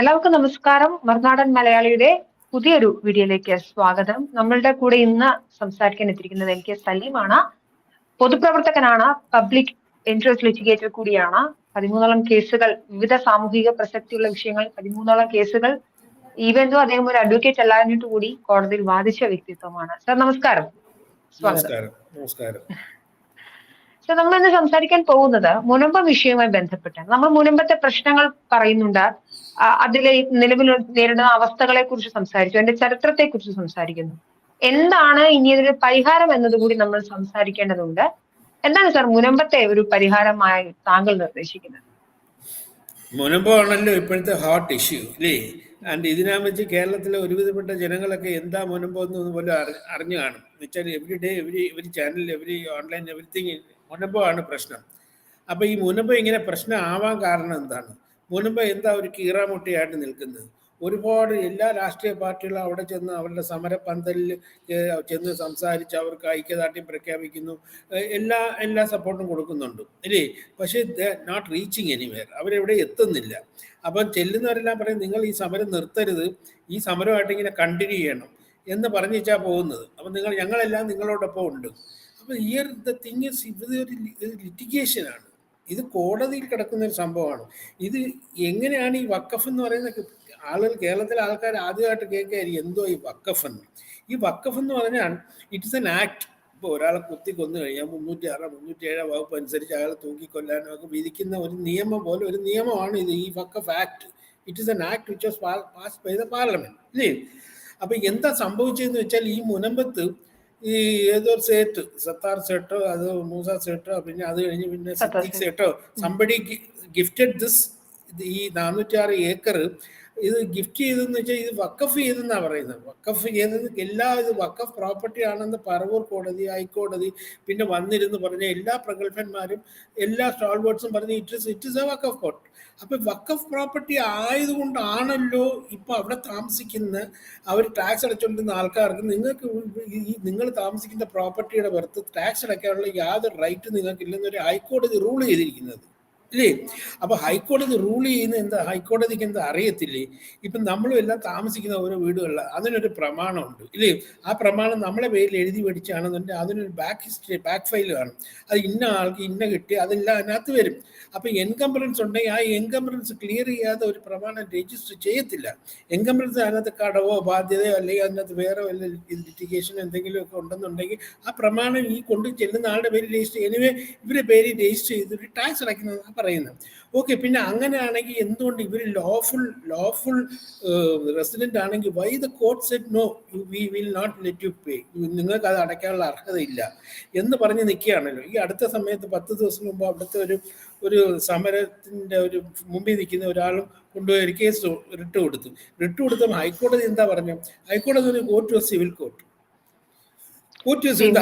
എല്ലാവർക്കും നമസ്കാരം. മറുനാടൻ മലയാളിയുടെ പുതിയൊരു വീഡിയോയിലേക്ക് സ്വാഗതം. നമ്മളുടെ കൂടെ ഇന്ന് സംസാരിക്കാൻ എത്തിയിരിക്കുന്നത് എൽ കെ സലീമാണ്. പൊതുപ്രവർത്തകനാണ് പബ്ലിക് ഇൻട്രസ്റ്റ് ലിറ്റിഗേറ്റർ കൂടിയാണ്. പതിമൂന്നോളം കേസുകൾ വിവിധ സാമൂഹിക പ്രസക്തിയുള്ള വിഷയങ്ങൾ പതിമൂന്നോളം കേസുകൾ ഈവൻ അദ്ദേഹം ഒരു അഡ്വക്കേറ്റ് അല്ലാഞ്ഞിട്ട് കൂടി കോടതിയിൽ വാദിച്ച വ്യക്തിത്വമാണ്. സർ നമസ്കാരം. സ്വാഗതം നമസ്കാരം. സോ നമ്മൾ ഇന്ന് സംസാരിക്കാൻ പോകുന്നത് മുനമ്പ വിഷയവുമായി ബന്ധപ്പെട്ട്. നമ്മൾ മുനമ്പത്തെ പ്രശ്നങ്ങൾ പറയുന്നുണ്ട്. അതിലെ നിലവിൽ നേരിടുന്ന അവസ്ഥകളെ കുറിച്ച് സംസാരിച്ചു. അതിന്റെ ചരിത്രത്തെ കുറിച്ച് സംസാരിക്കുന്നു. എന്താണ് ഇനി ഇതിന് പരിഹാരം എന്നതുകൂടി നമ്മൾ സംസാരിക്കേണ്ടതുണ്ട്. എന്താണ് സാർ മുനമ്പത്തെ ഒരു പരിഹാരമായി താങ്കൾ നിർദ്ദേശിക്കുന്നത്? മുനമ്പാണല്ലോ ഇപ്പോഴത്തെ ഹോട്ട് ഇഷ്യൂ അല്ലേ? ആൻഡ് ഇതിനാ വെച്ച് കേരളത്തിലെ ഒരുവിധപ്പെട്ട ജനങ്ങളൊക്കെ എന്താ മുനമ്പോ എന്ന് പോലും അറി അറിഞ്ഞു കാണും. എന്നുവെച്ചാൽ every day every every channel every online everything മുനമ്പമാണ് പ്രശ്നം. അപ്പോൾ ഈ മുനമ്പ് ഇങ്ങനെ പ്രശ്നം ആവാൻ കാരണം എന്താണ്? മുനമ്പ് എന്താ ഒരു കീറാമുട്ടിയായിട്ട് നിൽക്കുന്നത്? ഒരുപാട് എല്ലാ രാഷ്ട്രീയ പാർട്ടികളും അവിടെ ചെന്ന് അവരുടെ സമര പന്തലിൽ ചെന്ന് സംസാരിച്ച് അവർക്ക് ഐക്യദാർഢ്യം പ്രഖ്യാപിക്കുന്നു. എല്ലാ എല്ലാ സപ്പോർട്ടും കൊടുക്കുന്നുണ്ട്. അല്ലേ പക്ഷേ നോട്ട് റീച്ചിങ് എനിവേർ അവരെവിടെ എത്തുന്നില്ല. അപ്പം ചെല്ലുന്നവരെല്ലാം പറയും നിങ്ങൾ ഈ സമരം നിർത്തരുത്. ഈ സമരമായിട്ട് ഇങ്ങനെ കണ്ടിന്യൂ ചെയ്യണം. എന്ന് പറഞ്ഞിച്ചാ പോകുന്നത്. അപ്പം നിങ്ങൾ ഞങ്ങളെല്ലാം നിങ്ങളോടൊപ്പം ഉണ്ട്. അപ്പം ഈ ദ തിങ് ഇസ് ഇത് ഒരു ലിറ്റിഗേഷനാണ് ഇത് കോടതിയിൽ കിടക്കുന്ന ഒരു സംഭവമാണ്. ഇത് എങ്ങനെയാണ് ഈ വക്കഫ് എന്ന് പറയുന്ന ആളുകൾ കേരളത്തിലെ ആൾക്കാർ ആദ്യമായിട്ട് കേൾക്കുകയായിരിക്കും എന്തോ ഈ വക്കഫ് എന്ന്. ഈ വക്കഫ് എന്ന് പറഞ്ഞാൽ ഇറ്റ്സ് എൻ ആക്ട് ഇപ്പോൾ ഒരാളെ കുത്തി കൊന്നു കഴിഞ്ഞാൽ മുന്നൂറ്റി ആറ് മുന്നൂറ്റി ഏഴ് വകുപ്പ് അനുസരിച്ച് അയാളെ തൂക്കിക്കൊല്ലാനും ഒക്കെ വിധിക്കുന്ന ഒരു നിയമം പോലെ ഒരു നിയമമാണ് ഇത്. ഈ waqf act it is an act which was pass by the parliament അല്ലേ അപ്പൊ എന്താ സംഭവിച്ചതെന്ന് വെച്ചാൽ ഈ മുനമ്പത്ത് ഈ ഏതോ സേട്ട് സത്താർ സേട്ടോ അത് മൂസ സേട്ടോ പിന്നെ അത് കഴിഞ്ഞ് പിന്നെ സത്താർ സേട്ടോ സംബടി ഗിഫ്റ്റഡ് ദിസ് ഈ നാനൂറ്റാറ് ഏക്കർ ഇത് ഗിഫ്റ്റ് ചെയ്തെന്ന് വെച്ചാൽ ഇത് വക്കഫ് ചെയ്തെന്നാണ് പറയുന്നത്. വക്കഫ് ചെയ്തത് എല്ലാ ഇത് വക്കഫ് പ്രോപ്പർട്ടി ആണെന്ന് പറവൂർ കോടതി ഹൈക്കോടതി പിന്നെ വന്നിരുന്ന് പറഞ്ഞ എല്ലാ പ്രഗത്ഭന്മാരും എല്ലാ സ്റ്റാൾവേർഡ്സും പറഞ്ഞ് it is it is a waqf quote അപ്പൊ വക്കഫ് പ്രോപ്പർട്ടി ആയതുകൊണ്ടാണല്ലോ ഇപ്പൊ അവിടെ താമസിക്കുന്ന അവർ ടാക്സ് അടച്ചുകൊണ്ടിരുന്ന ആൾക്കാർക്ക് നിങ്ങൾക്ക് ഈ നിങ്ങൾ താമസിക്കുന്ന പ്രോപ്പർട്ടിയുടെ പുറത്ത് ടാക്സ് അടയ്ക്കാനുള്ള യാതൊരു റൈറ്റ് നിങ്ങൾക്ക് ഇല്ലെന്നൊരു ഹൈക്കോടതി റൂൾ ചെയ്തിരിക്കുന്നത്. ഇല്ലേ? അപ്പൊ ഹൈക്കോടതി റൂൾ ചെയ്യുന്ന എന്താ? ഹൈക്കോടതിക്ക് എന്താ അറിയത്തില്ലേ? ഇപ്പൊ നമ്മളും എല്ലാം താമസിക്കുന്ന ഓരോ വീടുകളിൽ അതിനൊരു പ്രമാണമുണ്ട് ഇല്ലേ? ആ പ്രമാണം നമ്മളെ പേരിൽ എഴുതി മേടിച്ചാണെന്നുണ്ടെങ്കിൽ അതിനൊരു ബാക്ക് ഹിസ്റ്ററി ബാക്ക് ഫയൽ കാണും അത് ഇന്ന ആൾക്ക് ഇന്ന കിട്ടി അതെല്ലാം അതിനകത്ത് വരും. അപ്പൊ എൻകംബറൻസ് ഉണ്ടെങ്കിൽ ആ എൻകംബറൻസ് ക്ലിയർ ചെയ്യാതെ ഒരു പ്രമാണം രജിസ്റ്റർ ചെയ്യത്തില്ല. എൻകംബറൻസ് അതിനകത്ത് കടവോ ബാധ്യതയോ അല്ലെങ്കിൽ അതിനകത്ത് വേറെ വല്ല ലിറ്റിഗേഷൻ എന്തെങ്കിലും ഒക്കെ ഉണ്ടെന്നുണ്ടെങ്കിൽ ആ പ്രമാണം ഈ കൊണ്ടു ചെല്ലുന്ന ആളുടെ പേര് രജിസ്റ്റർ എനിവേ ഇവരുടെ പേര് രജിസ്റ്റർ ചെയ്തിട്ട് ടാക്സ് അടയ്ക്കുന്നതാണ് പറയുന്നത്. ഓക്കെ പിന്നെ അങ്ങനെയാണെങ്കിൽ എന്തുകൊണ്ട് ഇവർ ലോഫുൾ ലോഫുൾ റെസിഡന്റ് ആണെങ്കിൽ why the court set no we will not let you pay നിങ്ങൾക്ക് അത് അടയ്ക്കാനുള്ള അർഹതയില്ല എന്ന് പറഞ്ഞ് നിൽക്കുകയാണല്ലോ ഈ അടുത്ത സമയത്ത് പത്ത് ദിവസം മുമ്പ് അവിടുത്തെ ഒരു ഒരു സമരത്തിന്റെ ഒരു മുമ്പിൽ നിൽക്കുന്ന ഒരാളും കൊണ്ടുപോയി ഒരു കേസ് റിട്ട് കൊടുത്തു. റിട്ട് കൊടുത്തപ്പോൾ ഹൈക്കോടതി എന്താ പറഞ്ഞു? ഹൈക്കോടതി ഒരു court of civil court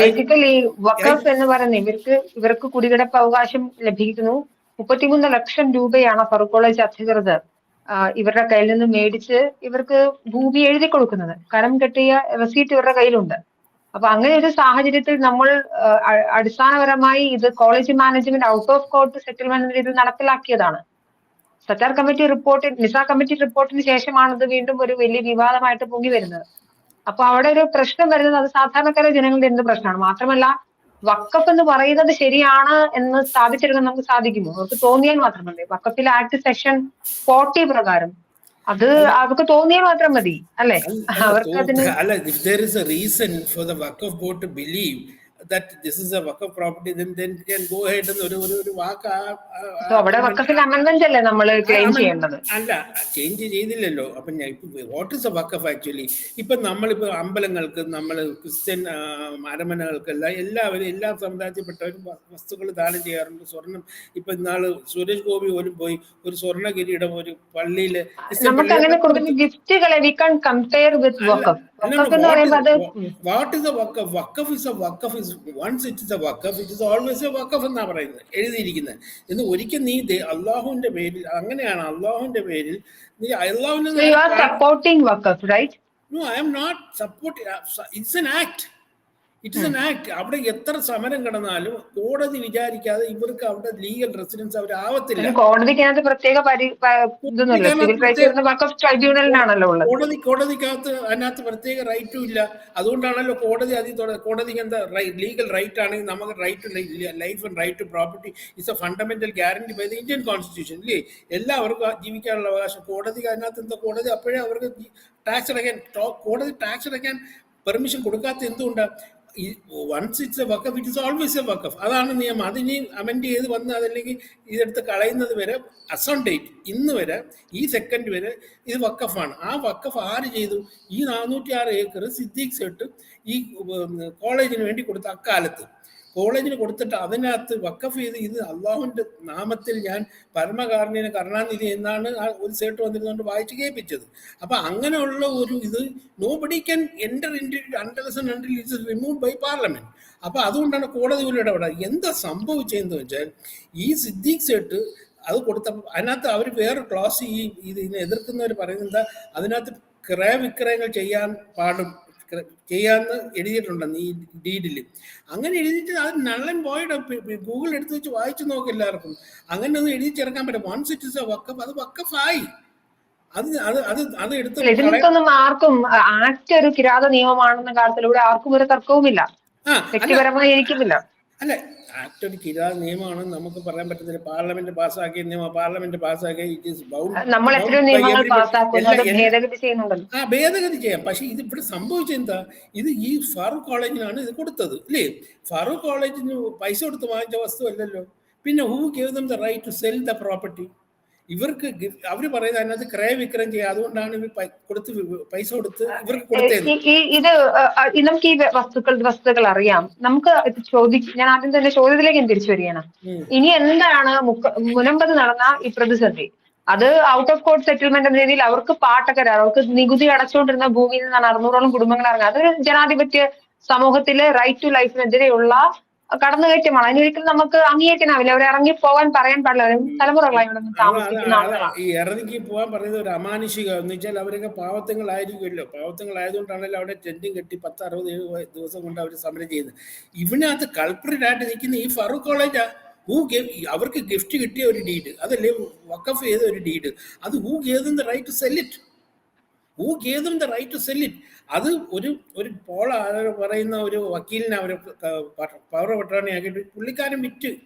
basically waqf എന്ന് പറയുന്നത് ഇവർക്ക് ഇവർക്ക് കുടികിടപ്പ് അവകാശം ലഭിക്കുന്നു. മുപ്പത്തിമൂന്ന് ലക്ഷം രൂപയാണ് ഫറൂഖ് കോളേജ് അധികൃതർ ഇവരുടെ കയ്യിൽ നിന്ന് മേടിച്ച് ഇവർക്ക് ഭൂമി എഴുതി കൊടുക്കുന്നത്. കരം കെട്ടിയ റെസീറ്റ് ഇവരുടെ കയ്യിലുണ്ട്. അപ്പൊ അങ്ങനെ ഒരു സാഹചര്യത്തിൽ നമ്മൾ അടിസ്ഥാനപരമായി ഇത് college management out of court settlement രീതിയിൽ നടപ്പിലാക്കിയതാണ്. Sattar committee report Nisar committee റിപ്പോർട്ടിന് ശേഷമാണ് ഇത് വീണ്ടും ഒരു വലിയ വിവാദമായിട്ട് പൊങ്ങി വരുന്നത്. അപ്പൊ അവിടെ ഒരു പ്രശ്നം വരുന്നത് അത് സാധാരണക്കാരെ ജനങ്ങളുടെ എന്ത് പ്രശ്നമാണ്? മാത്രമല്ല വക്കഫ് എന്ന് പറയുന്നത് ശരിയാണ് എന്ന് സ്ഥാപിച്ചെടുക്കാൻ നമുക്ക് സാധിക്കുമോ? അവർക്ക് തോന്നിയാൽ മാത്രം മതി വക്കഫിൽ ആക്ട് സെക്ഷൻ ഫോർട്ടി പ്രകാരം. അത് അവർക്ക് തോന്നിയാൽ മാത്രം മതി അല്ലെ? അവർക്ക് അതിന് അല്ല this is a wakaf property, then then can go ahead and ഒരു ഒരു ഒരു വാക്ക് അവിടെ വക്കഫിൽ അമെന്റ്മെന്റ് അല്ലേ നമ്മൾ ക്ലെയിം ചെയ്യേണ്ടത്? അല്ല ചേഞ്ച് ചെയ്തില്ലല്ലോ. അപ്പൊ ഞാൻ what is a waqf actually ഇപ്പൊ നമ്മളിപ്പോ അമ്പലങ്ങൾക്ക് നമ്മൾ ക്രിസ്ത്യൻ അരമനകൾക്ക് അരമനകൾക്കെല്ലാം എല്ലാവരും എല്ലാ സമുദായത്തിൽപ്പെട്ടവരും വസ്തുക്കൾ ദാനം ചെയ്യാറുണ്ട്. സ്വർണം ഇപ്പൊ ഇന്നാൾ സുരേഷ് ഗോപി പോലും പോയി ഒരു സ്വർണ കിരീടം ഒരു പള്ളിയിൽ നമുക്ക് അങ്ങനെ ഗിഫ്റ്റുകളെ we can compare with waqf what is a waqf? Waqf is a waqf is once it is a waqf it is always a waqf എന്നാ പറയുന്നത് എഴുതിയിരിക്കുന്നത്. എന്ന് ഒരിക്കൽ നീ അള്ളാഹുവിന്റെ പേരിൽ അങ്ങനെയാണ് അള്ളാഹുവിന്റെ പേരിൽ നീ അള്ളാഹുവിന്റെ supporting waqf right no I'm not support it's an act it is an act അവിടെ എത്ര സമരം കിടന്നാലും കോടതി വിചാരിക്കാതെ ഇവർക്ക് അവിടെ ലീഗൽ റെസിഡൻസ് അവർ ആവത്തില്ല. കോടതിക്കകത്ത് പ്രത്യേക കോടതി കോടതിക്കകത്ത് അതിനകത്ത് പ്രത്യേക റൈറ്റും ഇല്ല. അതുകൊണ്ടാണല്ലോ കോടതി അതി കോടതിക്ക് എന്താ ലീഗൽ റൈറ്റ് ആണെങ്കിൽ നമുക്ക് right life and right to property is a fundamental guarantee by the Indian constitution ഇല്ലേ? എല്ലാവർക്കും ജീവിക്കാനുള്ള അവകാശം. കോടതി അതിനകത്ത് എന്താ? കോടതി അപ്പോഴേ അവർക്ക് ടാക്സ് അടയ്ക്കാൻ കോടതി ടാക്സ് അടയ്ക്കാൻ പെർമിഷൻ കൊടുക്കാത്ത എന്തുകൊണ്ടാണ് once it's a waqf it is always a waqf അതാണ് നിയമം. അതിനി അമെൻഡ് ചെയ്ത് വന്ന് അതല്ലെങ്കിൽ ഇതെടുത്ത് കളയുന്നത് വരെ അസോൺ ഡേറ്റ് ഇന്ന് വരെ ഈ സെക്കൻഡ് വരെ ഇത് വക്കഫാണ് ആ വക്കഫ് ആര് ചെയ്തു? ഈ നാനൂറ്റി ആറ് ഏക്കർ സിദ്ദീഖ് സെട്ട് ഈ കോളേജിന് വേണ്ടി കൊടുത്ത അക്കാലത്ത്. കോളേജിന് കൊടുത്തിട്ട് അതിനകത്ത് വക്കഫ് ചെയ്ത് ഇത് അള്ളാഹുവിന്റെ നാമത്തിൽ ഞാൻ പരമകാരുണ്യന് കരുണാനിധി എന്നാണ് ആ ഒരു സേട്ട് വന്നിരുന്നുകൊണ്ട് വായിച്ച് കേൾപ്പിച്ചത്. അപ്പൊ അങ്ങനെയുള്ള ഒരു ഇത് nobody can enter in it's remove by parliament അപ്പൊ അതുകൊണ്ടാണ് കോടതി പോലും എന്താ സംഭവിച്ചതെന്ന് വെച്ചാൽ ഈ സിദ്ദീഖ് സേട്ട് അത് കൊടുത്തപ്പോൾ അതിനകത്ത് അവർ വേറെ ക്ലാസ് ഈ ഇത് ഇതിനെ എതിർക്കുന്നവർ പറയുന്നത് അതിനകത്ത് ക്രയവിക്രയങ്ങൾ ചെയ്യാൻ പാടും ചെയ്യാന്ന് എഴുതിയിട്ടുണ്ടെന്ന് ഈ ഡീഡിൽ അങ്ങനെ എഴുതിയിട്ട് അത് നള്ളൻ പോയിട്ട് ഗൂഗിൾ എടുത്ത് വെച്ച് വായിച്ചു നോക്കും എല്ലാവർക്കും. അങ്ങനെ ഒന്നും എഴുതി ചേർക്കാൻ പറ്റും. വൺ സിറ്റ് ഇസ് വക്കഫ് അത് വക്കഫായി. അത് ഇതിനൊന്നും ആർക്കും ആക്ട് ഒരു കിരാത നിയമമാണെന്ന കാര്യത്തിലൂടെ ആർക്കും ഒരു തർക്കവുമില്ല. വ്യക്തിപരമായി എനിക്കുമില്ല അല്ല ആക്ട് ഒരു കിരാത നിയമമാണ്. നമുക്ക് പറയാൻ പറ്റത്തില്ല പാർലമെന്റ് പാസ്സാക്കിയ നിയമം പാർലമെന്റ് പാസ്സാക്കിയ ഇറ്റ് ഈസ് ബൗണ്ട് ആ ഭേദഗതി ചെയ്യാം. പക്ഷെ ഇത് ഇവിടെ സംഭവിച്ചത് എന്താ? ഇത് ഈ ഫാറൂഖ് കോളേജിനാണ് ഇത് കൊടുത്തത് ഇല്ലേ? ഫാറൂഖ് കോളേജിന് പൈസ കൊടുത്ത് വാങ്ങിച്ച വസ്തു അല്ലല്ലോ. പിന്നെ who gave them the right to sell the property ഇവർക്ക് അവർ പറയുന്നത് അതിനകത്ത് ക്രയവിക്രയം ചെയ്യുക. അതുകൊണ്ടാണ് ഇവർ കൊടുത്ത് പൈസ കൊടുത്ത് ഇവർക്ക് കൊടുത്തത്. ഇത് നമുക്ക് ഈ വസ്തുക്കൾ വസ്തുക്കൾ അറിയാം. നമുക്ക് ചോദിക്കും ഞാൻ ആദ്യം തന്നെ ചോദ്യത്തിലേക്ക് തിരിച്ചു വരികയാണ്. ഇനി എന്താണ് മുനമ്പത് നടന്ന ഈ പ്രതിസന്ധി? അത് ഔട്ട് ഓഫ് കോർട്ട് സെറ്റിൽമെന്റ് എന്ന രീതിയിൽ അവർക്ക് പാട്ടക്കരാർ അവർക്ക് നികുതി അടച്ചുകൊണ്ടിരുന്ന ഭൂമിയിൽ നിന്നാണ് അറുന്നൂറോളം കുടുംബങ്ങൾ ഇറങ്ങുക അതൊരു ജനാധിപത്യ സമൂഹത്തിലെ റൈറ്റ് ടു ലൈഫിനെതിരെയുള്ള കടന്നുകയറ്റമാണ് അതിനൊരിക്കലും നമുക്ക് അംഗീകരിക്കാനാവില്ല അവർ ഇറങ്ങി പോകാൻ പറയാൻ പാടില്ല. തലമുറകളായി ഇവിടെ താമസിക്കുന്ന. ആളുകളാണ്. ഈ ഇറങ്ങി പോകാൻ പറയുന്നത് ഒരു അമാനുഷിക. എന്ന് വെച്ചാൽ അവരൊക്കെ പാവത്തങ്ങളായിരിക്കുമല്ലോ. പാവത്തങ്ങളായതുകൊണ്ടാണല്ലോ അവിടെ ടെന്റും കെട്ടി പത്ത് അറുപത് ഏഴ് ദിവസം കൊണ്ട് അവർ സമരം ചെയ്യുന്നത്. ഇവനകത്ത് കൾപ്പറേറ്റ് ആയിട്ട് നിൽക്കുന്ന ഈ ഫറൂഖ് കോളേജാ ഹൂ ഗേവ് അവർക്ക് ഗിഫ്റ്റ് കിട്ടിയ ഒരു ഡീഡ് അതല്ലേ വക്കഫ് ചെയ്ത ഒരു ഡീഡ് അത് who gave the right to sell it who gave them the right to sell it. അത് ഒരു ഒരു പോൾ പറയുന്ന ഒരു വക്കീലിനെ അവർ പവർ പട്ടാണി ആക്കിയിട്ട് പുള്ളിക്കാരൻ വിറ്റ്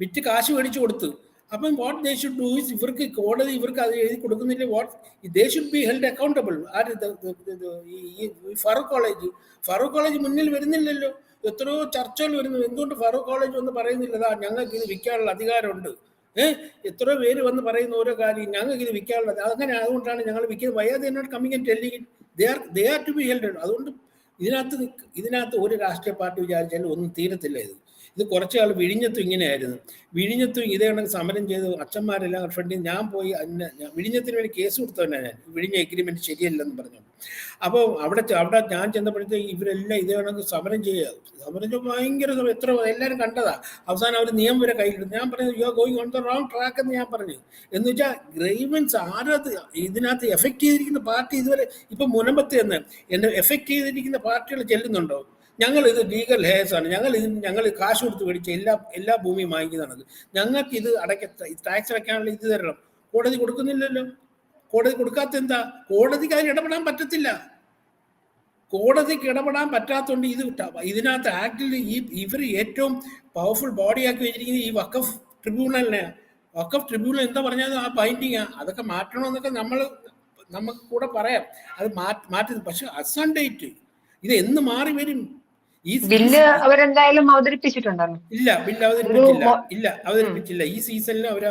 വിറ്റ് കാശ് മേടിച്ചു കൊടുത്തു. അപ്പം what they should do is ഇവർക്ക് കോടതി ഇവർക്ക് അത് എഴുതി കൊടുക്കുന്നില്ല. What they should be held accountable ഇത് ഈ ഫറൂഖ് കോളേജ് ഫറൂഖ് കോളേജ് മുന്നിൽ വരുന്നില്ലല്ലോ. എത്രയോ ചർച്ചകൾ വരുന്നു. എന്തുകൊണ്ട് ഫറൂഖ് കോളേജ് ഒന്ന് പറയുന്നില്ല? "ദാ ഞങ്ങൾക്ക് ഇത് വിൽക്കാനുള്ള അധികാരമുണ്ട്. ഏഹ് എത്ര പേര് വന്ന് പറയുന്ന ഓരോ കാര്യം ഞങ്ങൾക്ക് ഇത് വിൽക്കാനുള്ളത് അങ്ങനെ അതുകൊണ്ടാണ് ഞങ്ങൾ വിൽക്കുന്നത്. വയ്യാതെ എന്നോട് coming and telling they are they are to be held അതുകൊണ്ട് ഇതിനകത്ത് ഇതിനകത്ത് ഒരു രാഷ്ട്രീയ പാർട്ടി വിചാരിച്ചാലും ഒന്നും തീരത്തില്ല ഇത്. ഇത് കുറച്ച് ആൾ വിഴിഞ്ഞത്തും ഇങ്ങനെയായിരുന്നു. വിഴിഞ്ഞത്തും ഇതേ കണക്ക് സമരം ചെയ്ത് അച്ഛന്മാരെല്ലാം ഫ്രണ്ടിൽ ഞാൻ പോയി അതിന് വിഴിഞ്ഞത്തിന് വേണ്ടി കേസ് കൊടുത്തവനാണ് ഞാൻ. വിഴിഞ്ഞ എഗ്രിമെന്റ് ശരിയല്ലെന്ന് പറഞ്ഞു. അപ്പോൾ അവിടെ അവിടെ ഞാൻ ചെന്നപ്പോഴത്തേക്ക് ഇവരെല്ലാം ഇതേ കണക്ക് സമരം ചെയ്യുക. സമരം ചെയ്യുമ്പോൾ ഭയങ്കര എത്ര എല്ലാവരും കണ്ടതാ. അവസാനം അവർ നിയമം വരെ കയ്യിലിടും ഞാൻ പറഞ്ഞു you are going on the wrong track എന്ന് ഞാൻ പറഞ്ഞു. എന്ന് വെച്ചാൽ ഗ്രൈവൻസ് ആരത് ഇതിനകത്ത് എഫക്ട് ചെയ്തിരിക്കുന്ന പാർട്ടി ഇതുവരെ ഇപ്പൊ മുനമ്പത്ത് എന്ന് എന്നെ എഫക്ട് ചെയ്തിരിക്കുന്ന പാർട്ടികൾ ചെല്ലുന്നുണ്ടോ? ഞങ്ങൾ ഇത് ലീഗൽ ഹേഴ്സ് ആണ്. ഞങ്ങൾ ഇത് ഞങ്ങൾ കാശ് കൊടുത്ത് മേടിച്ച എല്ലാ എല്ലാ ഭൂമിയും വാങ്ങിക്കുന്നതാണ്. ഞങ്ങൾക്ക് ഇത് അടയ്ക്ക ടാക്സ് അടയ്ക്കാനുള്ള ഇത് തരണം. കോടതി കൊടുക്കുന്നില്ലല്ലോ. കോടതി കൊടുക്കാത്ത എന്താ? കോടതിക്ക് അതിന് ഇടപെടാൻ പറ്റത്തില്ല. കോടതിക്ക് ഇടപെടാൻ പറ്റാത്തതുകൊണ്ട് ഇത് ഇതിനകത്ത് ആക്ടിൽ ഈ ഇവർ ഏറ്റവും പവർഫുൾ ബോഡിയാക്കി വെച്ചിരിക്കുന്നത് ഈ വക്കഫ് ട്രിബ്യൂണലിനെ. വക്കഫ് ട്രിബ്യൂണൽ എന്താ പറഞ്ഞാൽ ആ ബൈൻഡിങ് അതൊക്കെ മാറ്റണമെന്നൊക്കെ നമ്മൾ നമുക്ക് കൂടെ പറയാം. അത് മാറ്റി പക്ഷെ അസൺ ഡേറ്റ് ഇത് എന്ന് മാറി വരും? ഈ ബില്ല് അവരെന്തായാലും അവതരിപ്പിച്ചിട്ടുണ്ടല്ലോ ഇല്ല ബില്ല് അവതരിപ്പിച്ചില്ല ഇല്ല അവതരിപ്പിച്ചില്ല. ഈ സീസണിൽ അവർ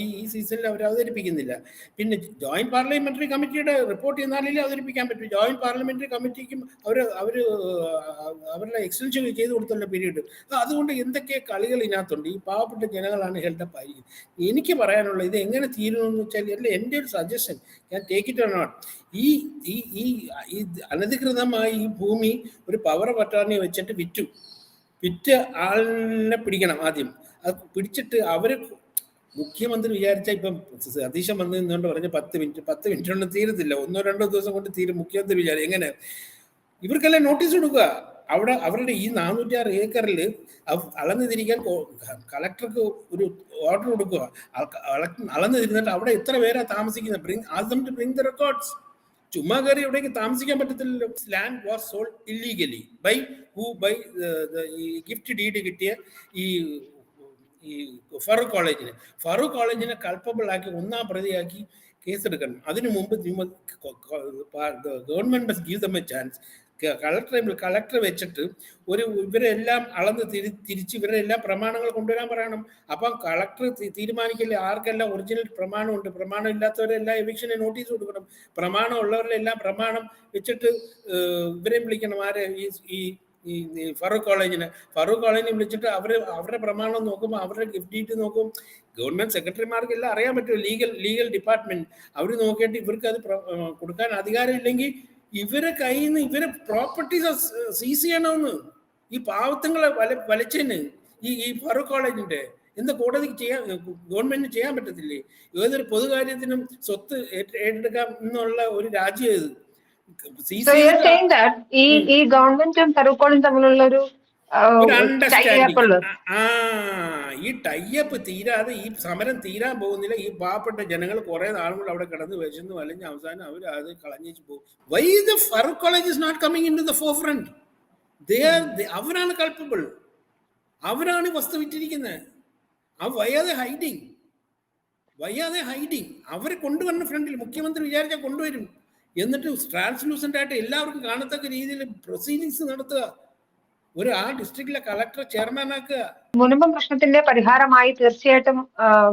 ഈ സീസണിൽ അവർ അവതരിപ്പിക്കുന്നില്ല. പിന്നെ ജോയിന്റ് പാർലമെന്ററി കമ്മിറ്റിയുടെ റിപ്പോർട്ട് ചെന്നാലേ അവതരിപ്പിക്കാൻ പറ്റും. ജോയിന്റ് പാർലമെന്ററി കമ്മിറ്റിക്കും അവർ അവർ അവരുടെ എക്സ്റ്റൻഷൻ ചെയ്ത് കൊടുത്തല്ലോ പീരീഡ് അതുകൊണ്ട് എന്തൊക്കെ കളികൾ ഇതിനകത്തുണ്ട്? ഈ പാവപ്പെട്ട ജനങ്ങളാണ് ഹെൽഡപ്പ് ആയിരിക്കുന്നത്. എനിക്ക് പറയാനുള്ളത് ഇത് എങ്ങനെ തീരുമെന്ന് വെച്ചാൽ എന്റെ ഒരു സജഷൻ ഞാൻ ടേക്ക് ഇറ്റ് ഓൺ ഈ ഈ ഈ അനധികൃതമായി ഈ ഭൂമി ഒരു പവർ പട്ടാണി വെച്ചിട്ട് വിറ്റു. വിറ്റ് ആളിനെ പിടിക്കണം ആദ്യം. അത് പിടിച്ചിട്ട് അവർ മുഖ്യമന്ത്രി വിചാരിച്ച ഇപ്പം സതീശൻ വന്നു നിന്നുകൊണ്ട് പറഞ്ഞ പത്ത് മിനിറ്റ് പത്ത് മിനിറ്റ് കൊണ്ട് തീരത്തില്ല. ഒന്നോ രണ്ടോ ദിവസം കൊണ്ട് തീരും മുഖ്യമന്ത്രി വിചാരിച്ചു എങ്ങനെ? ഇവർക്കെല്ലാം നോട്ടീസ് കൊടുക്കുക. അവിടെ അവരുടെ ഈ നാനൂറ്റി ആറ് ഏക്കറിൽ അളന്നു തിരിക്കാൻ കളക്ടർക്ക് ഒരു ഓർഡർ കൊടുക്കുക. അളന്നു അള- തിരിഞ്ഞിട്ട് അവിടെ എത്ര പേരാ താമസിക്കുന്നത്? ബ്രിങ് ആദ്യം ടു ബ്രിങ് ദ റെക്കോർഡ്സ്. ചുമ്മാ കയറി എവിടേക്ക് താമസിക്കാൻ പറ്റത്തില്ലല്ലോ. Land was sold illegally by who by ഈ ഗിഫ്റ്റ് ഡീഡ് കിട്ടിയ ഈ ഈ ഫറൂഖ് കോളേജിന്. ഫറൂഖ് കോളേജിനെ കൾപ്പബിൾ ആക്കി ഒന്നാം പ്രതിയാക്കി കേസെടുക്കണം. അതിനു മുമ്പ് government must give them a chance കളക്ടറെ കളക്ടർ വെച്ചിട്ട് ഒരു ഇവരെല്ലാം അളന്ന് തിരി തിരിച്ച് ഇവരെല്ലാം പ്രമാണങ്ങൾ കൊണ്ടുവരാൻ പറയണം. അപ്പം കളക്ടർ തീരുമാനിക്കില്ല. ആർക്കെല്ലാം ഒറിജിനൽ പ്രമാണമുണ്ട്. പ്രമാണം ഇല്ലാത്തവരെല്ലാം എവിക്ഷനെ നോട്ടീസ് കൊടുക്കണം. പ്രമാണം ഉള്ളവരെല്ലാം പ്രമാണം വെച്ചിട്ട് ഇവരെയും വിളിക്കണം. ആരെ? ഈ ഈ ഫറൂഖ് കോളേജിനെ. ഫറൂഖ് കോളേജിനെ വിളിച്ചിട്ട് അവർ അവരുടെ പ്രമാണം നോക്കുമ്പോൾ അവരുടെ ഗിഫ്റ്റ് ഡീറ്റ് നോക്കും. ഗവൺമെന്റ് സെക്രട്ടറിമാർക്ക് എല്ലാം അറിയാൻ പറ്റും. ലീഗൽ ലീഗൽ ഡിപ്പാർട്ട്മെന്റ് അവർ നോക്കിയിട്ട് ഇവർക്ക് അത് കൊടുക്കാൻ അധികാരം ഇല്ലെങ്കിൽ ഇവരെ കയ്യിൽ നിന്ന് ഇവരെ പ്രോപ്പർട്ടീസ് സീസ് ചെയ്യണമെന്ന് ഈ പാവത്തങ്ങളെ വല വലച്ചതിന് ഈ ഈ ഫറൂഖ് കോളേജിന്റെ എന്താ കോടതിക്ക് ചെയ്യാൻ ഗവൺമെന്റിന് ചെയ്യാൻ പറ്റത്തില്ലേ? ഏതൊരു പൊതുകാര്യത്തിനും സ്വത്ത് ഏറ്റ- ഏറ്റെടുക്കാം എന്നുള്ള ഒരു രാജ്യം ഇത്. ഈ ഈ ഗവൺമെന്റും ഫറൂഖ് കോളേജും തമ്മിലുള്ള ഒരു ഈ ടൈപ്പ് തീരാതെ ഈ സമരം തീരാൻ പോകുന്നില്ല. ഈ പാവപ്പെട്ട ജനങ്ങൾ കുറെ നാളുകൾ അവിടെ കിടന്ന് വെച്ചെന്ന് അല്ലെങ്കിൽ അവസാനം അവർ അത് കളഞ്ഞു പോകും. Why the Farook college is not coming in to the forefront അവരാണ് കൾപ്പബിൾ അവരാണ് വസ്തു വിറ്റിരിക്കുന്നത്. ആ വയ്യാതെ ഹൈഡിങ് വയ്യാതെ ഹൈഡിങ് അവരെ കൊണ്ടുവരുന്ന ഫ്രണ്ടിൽ മുഖ്യമന്ത്രി വിചാരിച്ചാൽ കൊണ്ടുവരും. എന്നിട്ട് ട്രാൻസ്ലൂസന്റ് ആയിട്ട് എല്ലാവർക്കും കാണത്തക്ക രീതിയിൽ പ്രൊസീഡിങ്സ് നടത്തുക. ഒരു ആ ഡിസ്ട്രിക്റ്റിലെ ചെയർമാൻ ചെയർമാനാക്കുക മുനമ്പം പ്രശ്നത്തിന്റെ പരിഹാരമായി തീർച്ചയായിട്ടും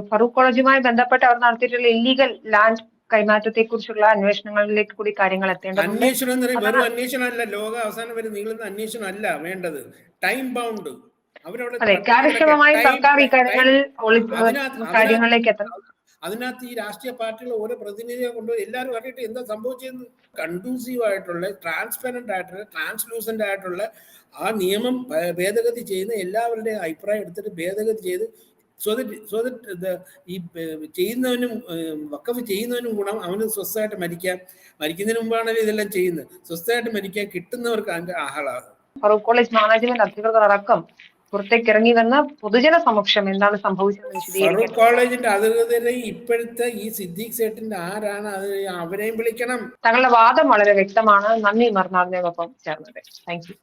ഫറൂഖ് കോളേജുമായി ബന്ധപ്പെട്ട് അവർ നടത്തിയിട്ടുള്ള ഇല്ലീഗൽ ലാൻഡ് കൈമാറ്റത്തെ കുറിച്ചുള്ള അന്വേഷണങ്ങളിലേക്ക് കൂടി കാര്യങ്ങൾ എത്തേണ്ടത് അന്വേഷണം എന്ന് പറയുന്നത് വെറും അന്വേഷണമല്ല ലോക അവസാനം വരെ നീളുന്ന അന്വേഷണം അല്ല വേണ്ടത് ടൈം ബൗണ്ട് അതെ കാര്യക്ഷമമായി സർക്കാർ കാര്യങ്ങളിലേക്ക് എത്തണം. അതിനകത്ത് ഈ രാഷ്ട്രീയ പാർട്ടികൾ ഓരോ പ്രതിനിധിയെ കൊണ്ടുപോയി എല്ലാവരും അറിയിട്ട് എന്താ സംഭവിച്ചതെന്ന് കണ്ടൂസീവ് ആയിട്ടുള്ള ട്രാൻസ്പെറന്റ് ആയിട്ടുള്ള ട്രാൻസ്ലൂസന്റ് ആയിട്ടുള്ള ആ നിയമം ഭേദഗതി ചെയ്യുന്ന എല്ലാവരുടെയും അഭിപ്രായം എടുത്തിട്ട് ഭേദഗതി ചെയ്ത് സോ ദറ്റ് സോ ദറ്റ് ഈ ചെയ്യുന്നവനും വക്കഫ് ചെയ്യുന്നവനും ഗുണം അവന് സ്വസ്ഥമായിട്ട് മരിക്കാം. മരിക്കുന്നതിന് മുമ്പാണല്ലോ ഇതെല്ലാം ചെയ്യുന്നത്. സ്വസ്ഥമായിട്ട് മരിക്കാൻ കിട്ടുന്നവർക്ക് അതിന്റെ ആഹ്ലാദം. ഫറൂഖ് കോളേജ് മാനേജ്മെന്റ് അധികൃതർ അടക്കം പുറത്തേക്ക് ഇറങ്ങി വന്ന പൊതുജന സമക്ഷം എന്താണ് സംഭവിച്ചത് ഫറൂഖ് കോളേജിന്റെ അധികൃതരെ ഇപ്പോഴത്തെ ഈ സിദ്ദീഖ് സേട്ടിന്റെ ആരാണ് അത് അവരെയും വിളിക്കണം. തങ്ങളുടെ വാദം വളരെ വ്യക്തമാണ്. നന്ദി മറുനാടിനോടൊപ്പം ചേർന്നത്. Thank you